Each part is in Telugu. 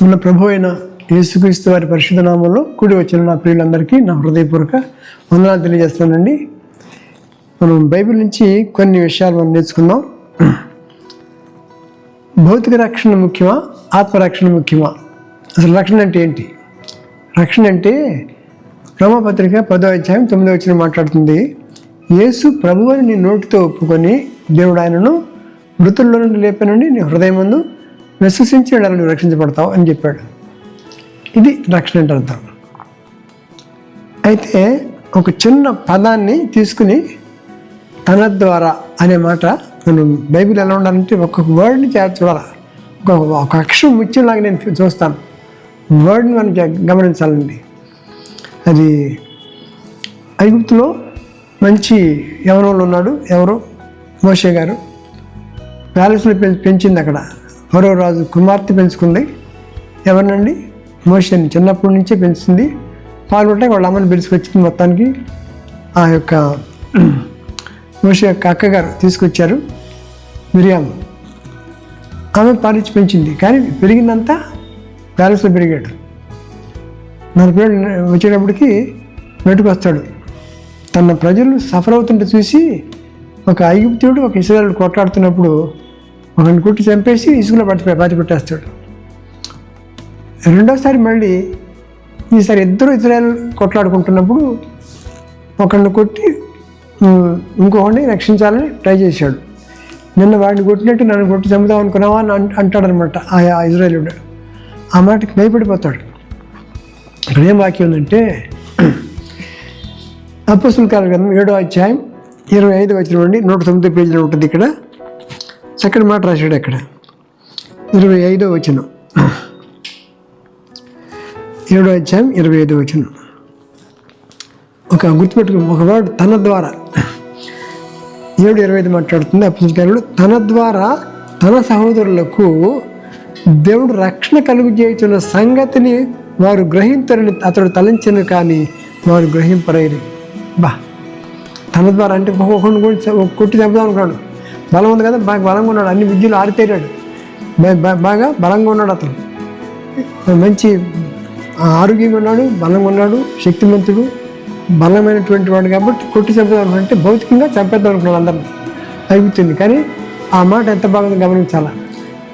మన ప్రభు అయిన యేసుక్రీస్తు వారి పరిశుద్ధ నామంలో కూడి వచ్చిన నా ప్రియులందరికీ నా హృదయపూర్వక వందనాలు తెలియజేస్తానండి మనం బైబిల్ నుంచి కొన్ని విషయాలు మనం నేర్చుకుందాం. భౌతిక రక్షణ ముఖ్యమా? ఆత్మరక్షణ ముఖ్యమా? అసలు రక్షణ అంటే ఏంటి? రక్షణ అంటే రోమపత్రిక పదో అధ్యాయం తొమ్మిదో వచ్చిన మాట్లాడుతుంది. యేసు ప్రభువుని నీ నోటితో ఒప్పుకొని దేవుడు ఆయనను మృతుల్లో నుండి లేపనుండి నీ హృదయం ముందు విశ్వసించి వెళ్ళాలని నువ్వు రక్షించబడతావు అని చెప్పాడు. ఇది రక్షణ అంటే అర్థం. అయితే ఒక చిన్న పదాన్ని తీసుకుని తన ద్వారా అనే మాట మనం బైబిల్ ఎలా ఉండాలంటే ఒక్కొక్క వర్డ్ని చేర్చి ఒక ఒక అక్షరం ముచ్చేలాగా నేను చూస్తాను. వర్డ్ని మనం గమనించాలండి. అది ఐగుప్తులో మంచి యవనంలో ఉన్నాడు ఎవరు? మోషే గారు. ప్యాలెస్లో పెంచింది అక్కడ. మరో రాజు కుమార్తె పెంచుకుంది. ఎవరినండి? మోషన్ చిన్నప్పటి నుంచే పెంచుతుంది. పాల్గొంటే వాళ్ళ అమ్మని పిలుచుకొచ్చింది మొత్తానికి. ఆ యొక్క మోషే యొక్క అక్కగారు తీసుకొచ్చారు. మిరియామ్ ఆమె పాలించి పెంచింది. కానీ పెరిగిందంతా ప్యాలెస్లో పెరిగాడు. నలభై ఏళ్ళు వచ్చేటప్పటికి బయటకు వస్తాడు తన ప్రజలు సఫర్ అవుతుంటే చూసి ఒక ఐగుప్తుడు ఒక ఇస్రాయల్ కొట్లాడుతున్నప్పుడు ఒకరిని కొట్టి చంపేసి ఇసుకలో పడిపోయి పాతి పెట్టేస్తాడు రెండోసారి మళ్ళీ ఈసారి ఇద్దరు ఇజ్రాయల్ కొట్లాడుకుంటున్నప్పుడు ఒకరిని కొట్టి ఉమ్, ఇంకొకరిని రక్షించాలని ట్రై చేశాడు. నిన్న వాడిని కొట్టినట్టు నన్ను కొట్టి చంపుదాం అనుకున్నావా అని అంట- అంటాడనమాట ఆ ఇజ్రాయలుడు ఆ మాటకి భయపడిపోతాడు. ఇక్కడ ఏం వాక్యం ఉందంటే అప్పసుల కాల గ్రంథం ఏడో అధ్యాయం ఇరవై ఐదు వచ్చిన నుండి నూట తొమ్మిది పేజీలో ఉంటుంది ఇక్కడ. సెకండ్ మాట రాశాడు అక్కడ. ఇరవై ఐదో వచనం. ఏడో అధ్యాయం ఇరవై ఐదో వచనం. ఒక గుర్తుపెట్టుకు ఒక వర్డ్ తన ద్వారా ఏడు ఇరవై ఐదు మాట్లాడుతుంది అప్పుడు తన ద్వారా తన సహోదరులకు దేవుడు రక్షణ కలుగు చేయుచున్న సంగతిని వారు గ్రహించరని అతడు తలంచను కానీ వారు గ్రహింపరైరు బా తన ద్వారా అంటే ఒకరిని కొట్టి కొట్టి చంపుదాం అనుకున్నాడు. బలం ఉంది కదా బాగా బలంగా ఉన్నాడు. అన్ని విద్యలు ఆరితేరాడు బాగా బలంగా ఉన్నాడు అతను. మంచి ఆరోగ్యంగా ఉన్నాడు బలంగా ఉన్నాడు శక్తిమంతుడు బలమైనటువంటి వాడు కాబట్టి కొట్టి చంపుదాం అంటే భౌతికంగా చంపేద్దాం అనుకున్నాడు అందరిని. అయిపోతుంది. కానీ ఆ మాట ఎంత బాగుందో గమనించాలా.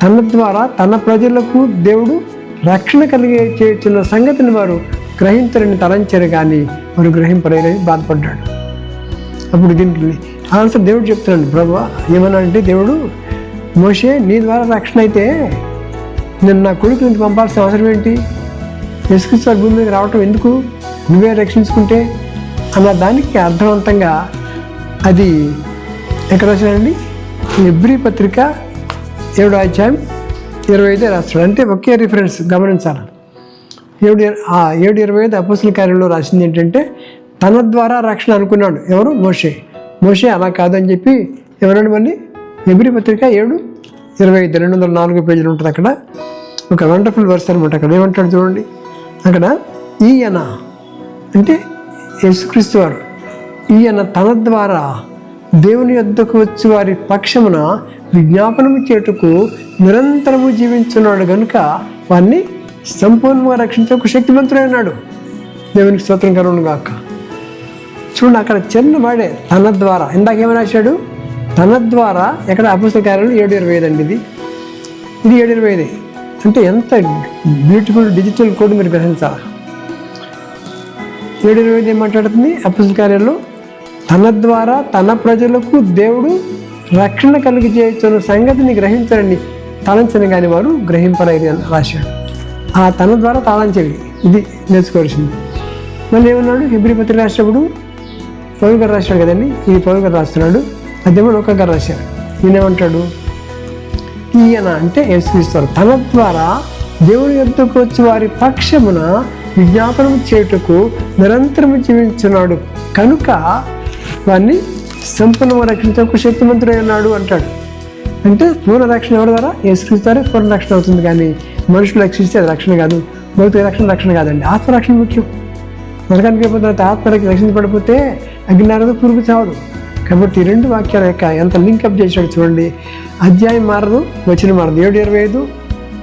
తన ద్వారా తన ప్రజలకు దేవుడు రక్షణ కలిగే చేస్తున్న సంగతిని వారు గ్రహించరని తలంచారు కానీ వారు గ్రహింపలేరని బాధపడ్డాడు. అప్పుడు దీనికి ఆన్సర్ దేవుడు చెప్తున్నాడు ప్రభు ఏమన్నా అంటే దేవుడు మోషే నీ ద్వారా రక్షణ అయితే నేను నా కొడుకు పంపాల్సిన అవసరం ఏంటి? యశ్కృష్ణ భూమి మీద రావటం ఎందుకు? నువ్వే రక్షించుకుంటే? అన్న దానికి అర్థవంతంగా అది ఎక్కడ వచ్చినండి ఎబ్రి పత్రిక ఏడు అధ్యాయం ఇరవై ఐదే రాస్తాడు. అంటే ఒకే రిఫరెన్స్ గమనించాలి. ఏడు ఏడు ఇరవై ఐదు అపోసల కార్యంలో రాసింది ఏంటంటే తన ద్వారా రక్షణ అనుకున్నాడు ఎవరు? మోషే. మోషే అలా కాదని చెప్పి ఎవరండి మళ్ళీ? ఎబ్రి పత్రిక ఏడు ఇరవై ఐదు రెండు వందల నాలుగు పేజీలు ఉంటుంది అక్కడ. ఒక వండర్ఫుల్ వర్స్ అనమాట అక్కడ. ఏమంటాడు చూడండి. అక్కడ ఈయన అంటే యేసుక్రీస్తు వారు ఈయన తన ద్వారా దేవుని యొద్దకు వచ్చి వారి పక్షమున విజ్ఞాపనము చేటుకు నిరంతరము జీవించున్నాడు కనుక వారిని సంపూర్ణంగా రక్షించకు శక్తివంతుడైనాడు దేవునికి స్తోత్రం కరుణగాక గాక. చూడండి అక్కడ చిన్న వాడే తన ద్వారా. ఇందాక ఏమని రాశాడు? తన ద్వారా. ఎక్కడ? అపుస్తక కార్యాలు ఏడు ఇరవై ఐదు అండి ఇది. ఇది ఏడు ఇరవై ఐదు. అంటే ఎంత బ్యూటిఫుల్ డిజిటల్ కోడ్ మీరు గ్రహించాలి? ఏడు ఇరవై ఐదు ఏం మాట్లాడుతుంది? అపుస్తక కార్యాలు తన ద్వారా తన ప్రజలకు దేవుడు రక్షణ కలిగి చేయొచ్చున్న సంగతిని గ్రహించరండి తలంచని కాని వారు గ్రహింపలేదు అని రాశాడు. ఆ తన ద్వారా తాళంచేవి ఇది నేర్చుకోవాల్సింది. మళ్ళీ ఏమన్నాడు? హిబ్రి పత్రిక రాసినప్పుడు పవన్ గారు రాశాడు కదండి? ఇది పవన్ గారు రాస్తున్నాడు. అదేమో ఒక గారు రాశారు ఈయనేమంటాడు? ఈయన అంటే యేసుక్రీస్తు తన ద్వారా దేవుని యొద్దకు వచ్చి వారి పక్షమున విజ్ఞాపనం చేయుటకు నిరంతరం జీవించున్నాడు. కనుక వారిని సంపూర్ణంగా రక్షించకు శక్తిమంతుడై ఉన్నాడు అంటాడు. అంటే పూర్ణ రక్షణ ఎవరి ద్వారా? యేసుక్రీస్తారే పూర్ణ రక్షణ అవుతుంది కానీ మనుషులు రక్షిస్తే అది రక్షణ కాదు. భౌతిక రక్షణ రక్షణ కాదండి. ఆత్మరక్షణ ముఖ్యం. నరకానికి ఆత్మకి ఆత్మరక్ష రక్షించబడిపోతే అగ్నినారదు పురుగు చావదు. కాబట్టి ఈ రెండు వాక్యాల యొక్క ఎంత లింకప్ చేశాడు చూడండి. అధ్యాయం మారదు వచ్చిన మారదు ఏడు ఇరవై ఐదు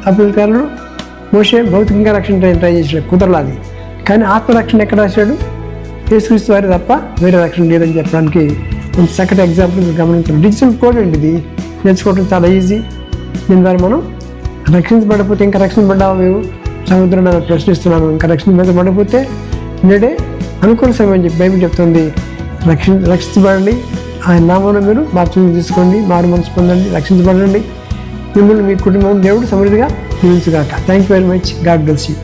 అప్పుల మోసే భౌతికంగా రక్షణ ట్రై ట్రై చేసాడు కుదరలా కానీ ఆత్మరక్షణ ఎక్కడ రాశాడు? యేసుక్రీస్తు వారి తప్ప వేరే రక్షణ లేదని చెప్పడానికి కొంచెం చక్కటి ఎగ్జాంపుల్ మీరు గమనించండి డిజిటల్ కోడ్ అండి ఇది నేర్చుకోవడం చాలా ఈజీ దీని ద్వారా మనం రక్షించబడకపోతే ఇంకా రక్షణ రక్షించబడ్డావు మేము? సముద్రం ప్రశ్నిస్తున్నాను ఇంకా రక్షణ మీద పడిపోతే నేడే అనుకూల సమయం అని చెప్పి బైబిల్ చెప్తుంది. రక్షి రక్షించబడండి. ఆయన నామంలో మీరు బాప్తిజం తీసుకోండి. మారు మనసు పొందండి. రక్షించబడండి. మిమ్మల్ని మీ కుటుంబం దేవుడు సమృద్ధిగా జీవించుగాక thank you very much God bless you